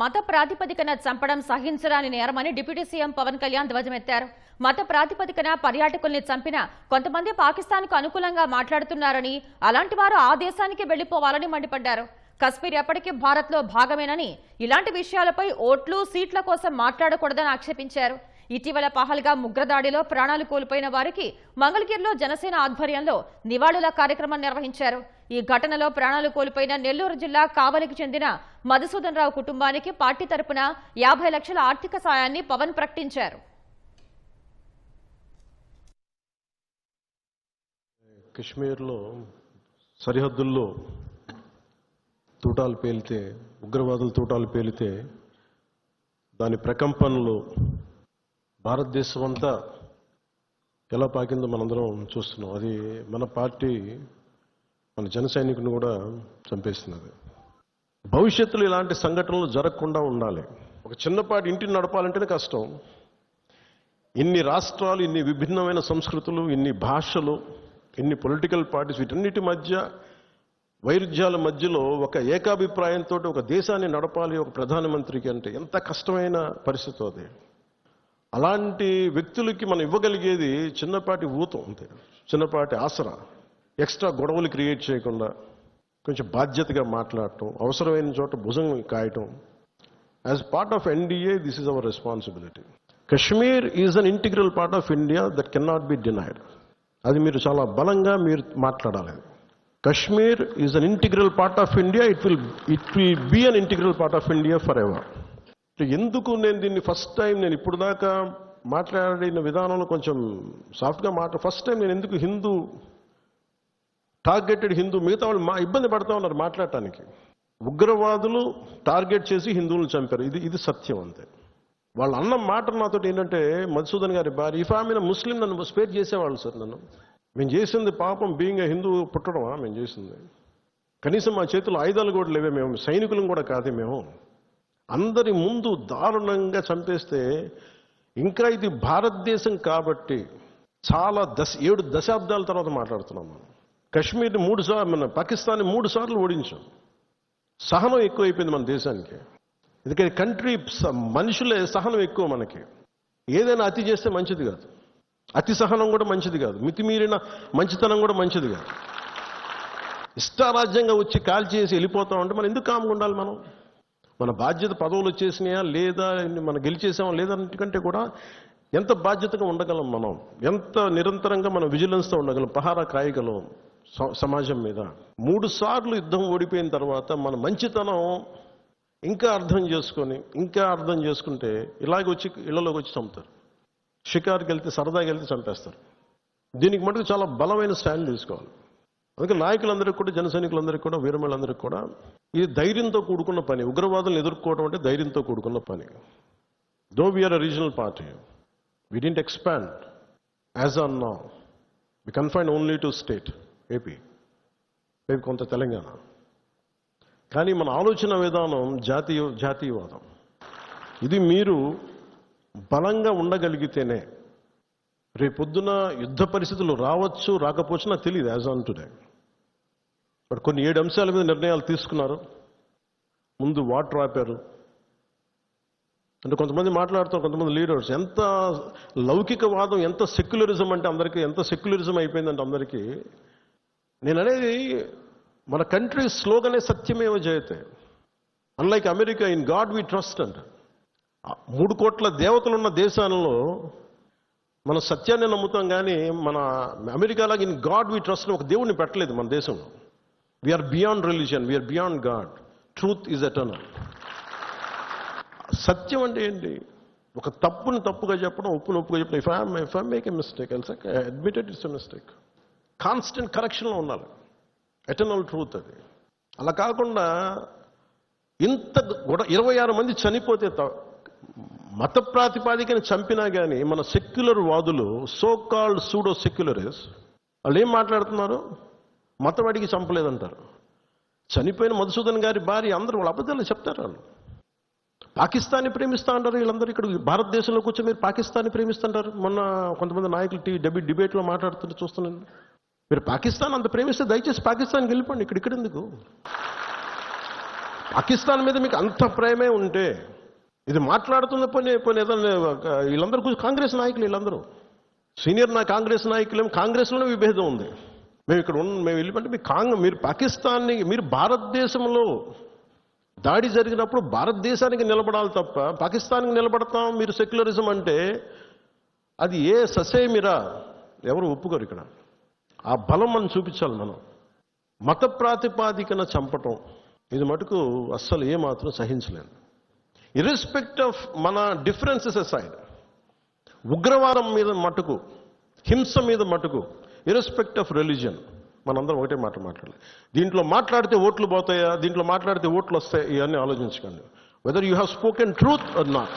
మత ప్రాతిపదికన చంపడం సహించరాని నేరమని డిప్యూటీ సీఎం పవన్ కళ్యాణ్ ధ్వజమెత్తారు. మత ప్రాతిపదికన పర్యాటకుల్ని చంపిన కొంతమంది పాకిస్తాన్కు అనుకూలంగా మాట్లాడుతున్నారని అలాంటి వారు ఆ దేశానికి వెళ్ళిపోవాలని మండిపడ్డారు. కశ్మీర్ ఎప్పటికీ భారత్లో భాగమేనని ఇలాంటి విషయాలపై ఓట్లు సీట్ల కోసం మాట్లాడకూడదని ఆక్షేపించారు. ఇటీవల పహల్గా ముగ్రదాడిలో ప్రాణాలు కోల్పోయిన వారికి మంగళగిరిలో జనసేన ఆధ్వర్యంలో నివాళుల కార్యక్రమం నిర్వహించారు. ఈ ఘటనలో ప్రాణాలు కోల్పోయిన నెల్లూరు జిల్లా కావలికి చెందిన మధుసూదన్ రావు కుటుంబానికి పార్టీ తరపున యాభై లక్షల ఆర్థిక సాయాన్ని పవన్ ప్రకటించారు. కశ్మీర్లో సరిహద్దుల్లో తూటాలు పేలితే ఉగ్రవాదులు తూటాలు పేలితే దాని ప్రకంపనలు భారతదేశం అంతా ఎలా పాకిందో మనందరం చూస్తున్నాం. అది మన పార్టీ మన జన సైనికుని కూడా చంపేస్తున్నది. భవిష్యత్తులో ఇలాంటి సంఘటనలు జరగకుండా ఉండాలి. ఒక చిన్నపాటి ఇంటిని నడపాలంటేనే కష్టం. ఇన్ని రాష్ట్రాలు ఇన్ని విభిన్నమైన సంస్కృతులు ఇన్ని భాషలు ఇన్ని పొలిటికల్ పార్టీస్ వీటన్నిటి మధ్య వైరుధ్యాల మధ్యలో ఒక ఏకాభిప్రాయంతో ఒక దేశాన్ని నడపాలి ఒక ప్రధానమంత్రికి అంటే ఎంత కష్టమైన పరిస్థితి అది. అలాంటి వ్యక్తులకి మనం ఇవ్వగలిగేది చిన్నపాటి ఊతం అంతే. చిన్నపాటి ఆసరా. ఎక్స్ట్రా గొడవలు క్రియేట్ చేయకుండా కొంచెం బాధ్యతగా మాట్లాడటం అవసరమైన చోట భుజం కాయటం. As part of NDA this is our responsibility Kashmir is an integral part of India that can not be denied అది మీరు చాలా బలంగా మీరు మాట్లాడాలి. Kashmir is an integral part of India it will it will be an integral part of India forever ఎందుకు నేను దీన్ని first time నేను ఇప్పుడు దాకా మాట్లాడిన విధానంలో కొంచెం సాఫ్ట్గా మాట ఫస్ట్ టైం నేను ఎందుకు హిందూ టార్గెటెడ్ హిందూ మిగతా వాళ్ళు మా ఇబ్బంది పడతా ఉన్నారు మాట్లాడటానికి. ఉగ్రవాదులు టార్గెట్ చేసి హిందువులను చంపారు. ఇది ఇది సత్యం అంతే. వాళ్ళు అన్న మాట నాతో ఏంటంటే మధుసూదన్ గారి భార్య ఈ ఆమె ముస్లిం నన్ను స్పేర్ చేసేవాళ్ళు సార్ నన్ను. మేము చేసింది పాపం బీయింగ్ హిందూ పుట్టడమా? మేము చేసింది. కనీసం మా చేతిలో ఆయుధాలు కూడా లేవే మేము సైనికులం కూడా కాదే మేము. అందరి ముందు దారుణంగా చంపేస్తే ఇంకా ఇది భారతదేశం కాబట్టి చాలా దశ ఏడు దశాబ్దాల తర్వాత మాట్లాడుతున్నాం మనం. కశ్మీర్ని మూడు సార్లు మన పాకిస్తాన్ని మూడు సార్లు ఓడించాం. సహనం ఎక్కువైపోయింది మన దేశానికి. ఎందుకంటే కంట్రీ స- మనుషులే సహనం ఎక్కువ మనకి. ఏదైనా అతి చేస్తే మంచిది కాదు. అతి సహనం కూడా మంచిది కాదు. మితిమీరిన మంచితనం కూడా మంచిది కాదు. ఇష్టారాజ్యంగా వచ్చి కాల్చేసి చేసి వెళ్ళిపోతాం మనం ఎందుకు కామ్గా ఉండాలి మనం? మన బాధ్యత పదవులు వచ్చేసినాయా లేదా మనం గెలిచేసామా లేదా కంటే కూడా ఎంత బాధ్యతగా ఉండగలం మనం? ఎంత నిరంతరంగా మనం విజిలెన్స్తో ఉండగలం? పహారా కాయగలం స- సమాజం మీద. మూడు సార్లు యుద్ధం ఓడిపోయిన తర్వాత మన మంచితనం ఇంకా అర్థం చేసుకొని ఇంకా అర్థం చేసుకుంటే ఇలాగ వచ్చి ఇళ్ళలోకి వచ్చి చంపుతారు. షికార్కి వెళ్తే సరదాకి వెళ్తే చంపేస్తారు. దీనికి మటుకు చాలా బలమైన స్టాండ్ తీసుకోవాలి. అందుకే నాయకులందరికీ కూడా జన సైనికులందరికీ కూడా వీరమలందరికీ కూడా ఇది ధైర్యంతో కూడుకున్న పని ఉగ్రవాదులను ఎదుర్కోవడం అంటే ధైర్యంతో కూడుకున్న పని. Though we are a regional party we didn't expand as on నా we confine only to state AP రేపు కొంత తెలంగాణ. కానీ మన ఆలోచన విధానం జాతీయ జాతీయవాదం. ఇది మీరు బలంగా ఉండగలిగితేనే రేపొద్దున యుద్ధ పరిస్థితులు రావచ్చు రాకపోవచ్చు నాకు తెలియదు యాజ్ ఆన్ టుడే బట్ కొన్ని ఏడు అంశాల మీద నిర్ణయాలు తీసుకున్నారు. ముందు వాటర్ ఆపారు. అంటే కొంతమంది మాట్లాడుతారు కొంతమంది లీడర్స్ ఎంత లౌకికవాదం ఎంత సెక్యులరిజం అంటే అందరికీ ఎంత సెక్యులరిజం అయిపోయిందంటే అందరికీ నేను అనేది మన కంట్రీ స్లోగనే సత్యమేవ జయతే unlike America in God we trust అంట. మూడు కోట్ల దేవతలు ఉన్న దేశాలలో మన సత్యాన్ని నమ్ముతాం కానీ మన అమెరికాలాగా ఇన్ గాడ్ వి ట్రస్ట్ ఒక దేవుడిని పెట్టలేదు మన దేశంలో. We are beyond religion we are beyond God truth is eternal సత్యం అంటే ఏంటి? ఒక తప్పుని తప్పుగా చెప్పడం ఒప్పుని ఒప్పుగా చెప్పడం. If I if I make a mistake Elsa admitted it's a mistake constant కరెక్షన్లో ఉండాలి. ఎటర్నల్ ట్రూత్ అది. అలా కాకుండా ఇంత గొడ ఇరవై ఆరు మంది చనిపోతే త- మత ప్రాతిపాదికని చంపినా కానీ మన సెక్యులర్ వాదులు సో కాల్డ్ సూడో సెక్యులరిస్ వాళ్ళు ఏం మాట్లాడుతున్నారు మతవాడికి చంపలేదంటారు. చనిపోయిన మధుసూదన్ గారి భార్య అందరూ వాళ్ళ అబద్ధాలు చెప్తారు వాళ్ళు. పాకిస్తాన్ని ప్రేమిస్తా అంటారు వీళ్ళందరూ ఇక్కడ భారతదేశంలో వచ్చి మీరు పాకిస్తాన్ని ప్రేమిస్తుంటారు. మొన్న కొంతమంది నాయకులు టీ డెబి డిబేట్లో మాట్లాడుతుంటే చూస్తున్నాను. మీరు పాకిస్తాన్ అంత ప్రేమిస్తే దయచేసి పాకిస్తాన్కి వెళ్ళిపోండి. ఇక్కడ ఇక్కడ ఎందుకు? పాకిస్తాన్ మీద మీకు అంత ప్రేమే ఉంటే ఇది మాట్లాడుతున్న పని పని ఏదైనా వీళ్ళందరూ కాంగ్రెస్ నాయకులు వీళ్ళందరూ. సీనియర్ నా కాంగ్రెస్ నాయకులేం కాంగ్రెస్లోనే విభేదం ఉంది. మేము ఇక్కడ ఉన్న మేము వెళ్ళిపోతే మీ కాంగ్ మీరు పాకిస్తాన్ని మీరు భారతదేశంలో దాడి జరిగినప్పుడు భారతదేశానికి నిలబడాలి తప్ప పాకిస్తాన్కి నిలబడతాం మీరు సెక్యులరిజం అంటే అది ఏ ససేమిరా? ఎవరు ఒప్పుకోరు ఇక్కడ. ఆ బలం మనం చూపించాలి మనం. మత ప్రాతిపాదికన చంపటం. ఇది మటుకు అస్సలు ఏమాత్రం సహించలేను ఇర్రెస్పెక్ట్ ఆఫ్ మన డిఫరెన్సెస్ అసైడ్ ఉగ్రవాదం మీద మటుకు హింస మీద మటుకు ఇర్రెస్పెక్ట్ ఆఫ్ రిలీజియన్ మనందరం ఒకటే మాట మాట్లాడాలి. దీంట్లో మాట్లాడితే ఓట్లు పోతాయా? దీంట్లో మాట్లాడితే ఓట్లు వస్తాయి? ఇవన్నీ ఆలోచించకండి. Whether you have spoken truth or not